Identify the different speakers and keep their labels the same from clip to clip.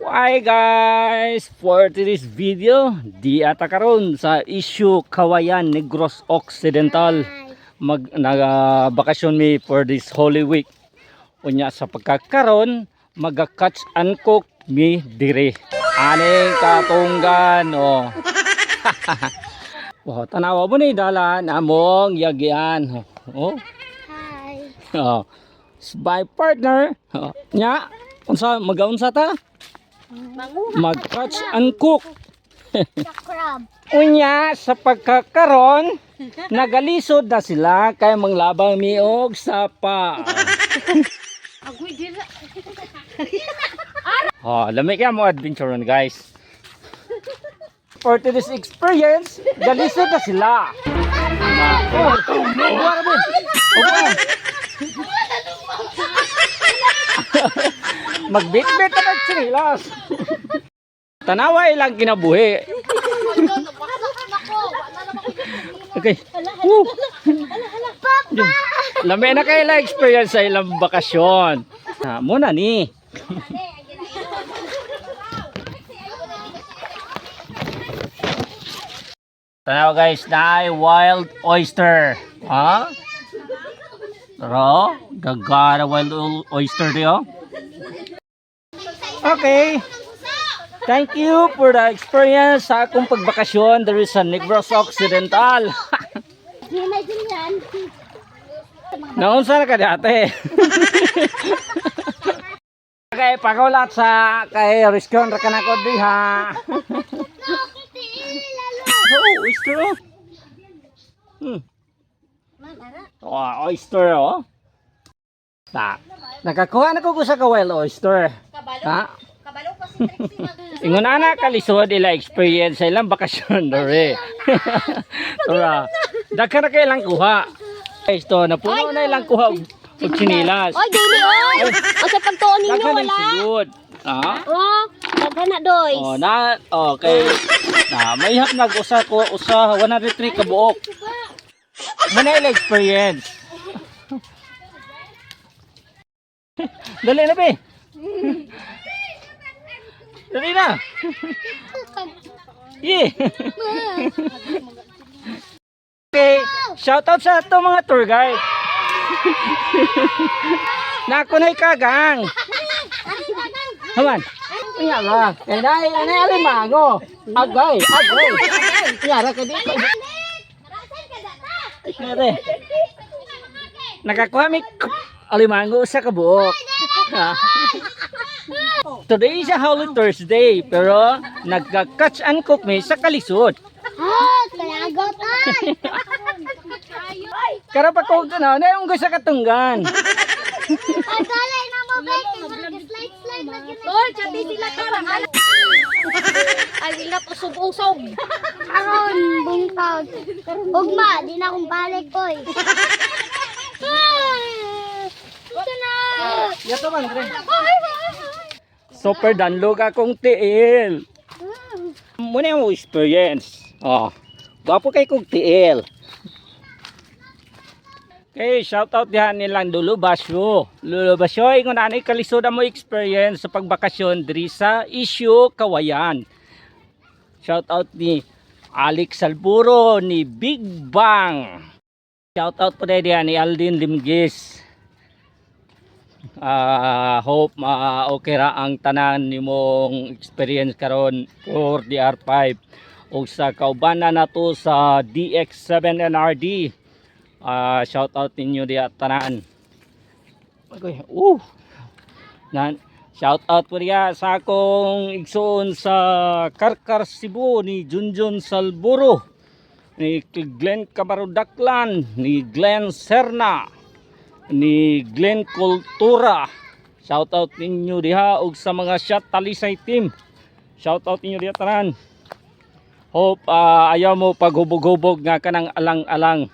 Speaker 1: Hi guys! For today's video, di ata karon sa issue Kawayan Negros Occidental. Mag nagbakasyon mi for this Holy Week. Unya sa pagkakaron, maga-catch and cook mi dire. Aning katunggan oh. Wow, tanawa mo ni dala namong yagyan. Oh.
Speaker 2: Hi.
Speaker 1: Oh. My partner. Oh. Nya, unsa magaunsa ta? Mag-catch and cook.
Speaker 2: sa.
Speaker 1: Unya sa pagkakaron, nagalisod na sila kay manglabang miog.
Speaker 2: Agoy dira.
Speaker 1: oh, lamig ka mo adventure ron, guys. For today's experience, galisod na sila. Oh, oh no! Magbitbit na ng sinilas. Tanawa ilang kinabuhi. Okay. Woo. Lami na kayo lang experience sa ilang bakasyon. Ah, muna ni. Tanaw guys, na wild oyster. Ha? Pero, gagara wild oyster diyo. Okay. Thank you for the experience sa akong pagbakasyon there is sa Negros Occidental. Naunsa na ka dati. kay pagaulat sa kay Riskon ra kana ko diha. oh, oyster. Hmm. Oh, oyster oh. Ta. Nakakuha na ko ko sa ka wild oyster. Ha? Ingon ana kalisod ila experience sa ilang bakasyon dore. Tora. Daghan na kay ilang kuha. Guys, to napuno na ilang kuha og chinilas.
Speaker 2: Oy, dili oy. O sa pagtuon ninyo wala.
Speaker 1: silud. Ha?
Speaker 2: Oh, daghan na doy.
Speaker 1: Oh, na okay. Na may hap nag usa ko usa 103 ka buok. Muna ila experience. Dali na be. Dali na. Yeah. okay, shout out sa ato mga tour guide. Nakunay kagang. Haman. Kanya ba? Kaya na ay alimango. Agay, agay. Kaya ra ka dito. Kaya Nakakuha mi alimango sa kabuok. Ha? Today is a Holy Thursday, pero nagka-catch and cook mi sa kalisod.
Speaker 2: Ah, kalagot ay.
Speaker 1: Kara pa kog na, na yung gusto katunggan.
Speaker 2: Ay, dalay na mo ba? Slide slide na gid. Oy, chati sila karang. Ay, wala po sub-usog. Aron, bungkag. Ugma, di na akong balik, koy. Ito na.
Speaker 1: Yato man, Dre. Super danlog akong tiil. Muna yung experience. Oh, gwapo kay kong tiil. Okay, shout out dihan nilang Dulo Basyo. Dulo Basyo, ingon anay kalisod mo experience sa pagbakasyon diri sa issue Kawayan. Shout out ni Alex Salburo ni Big Bang. Shout out po diyan ni Aldin Limgis. Ah, hope ma okay ra ang tanan nimong experience karon for DR5 o sa kaubanan nato sa DX7 NRD. Ah, shout out ninyo diya tanan. Okay, uh. Nan shout out po diya sa akong igsoon sa Karkar Cebu ni Junjun Salburo ni Glenn Camarudaklan ni Glenn Serna ni Glenn Cultura. Shout out ninyo diha ug sa mga shot talisay team. Shout out ninyo diha tanan. Hope ah, ayaw mo paghubog-hubog nga kanang alang-alang.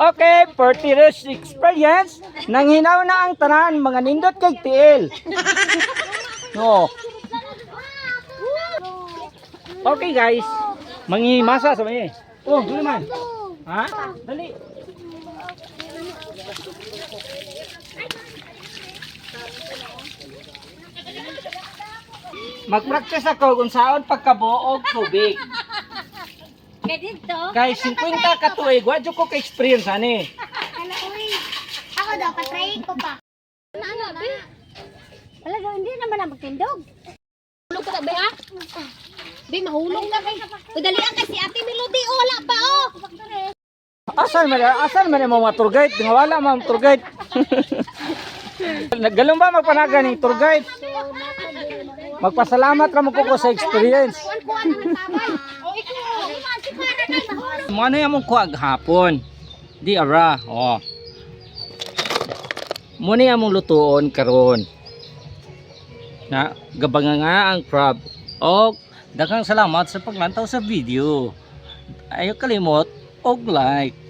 Speaker 1: Okay, for today's experience, nanghinaw na ang tanan mga nindot kay tiil. No. Okay guys, mangimasa sa mga. Oh, dali man. Ha? Dali. Mag-practice ako kung saan pagkabuog tubig.
Speaker 2: Kaya dito.
Speaker 1: Kay 50 ka tuig, wadyo ko ka-experience ani.
Speaker 2: Ano, uy. Ako daw, patry ko pa. Ano, ano, be? Wala daw, hindi naman na magtindog. Hulog ka na, be, ha? Be, mahulog na, be. Udalian kasi ate Melody, oh, wala.
Speaker 1: Asan man asan man ang mga tour guide? Nga wala man tour guide. Naggalong ba magpanaga ni tour guide? Magpasalamat ra mo ko sa experience. Mo ano yung kuwag hapon? Di ara, oh. Mo ni among lutuon karon. Na gabanga nga ang crab. Og daghang salamat sa paglantaw sa video. Ayo kalimot og like.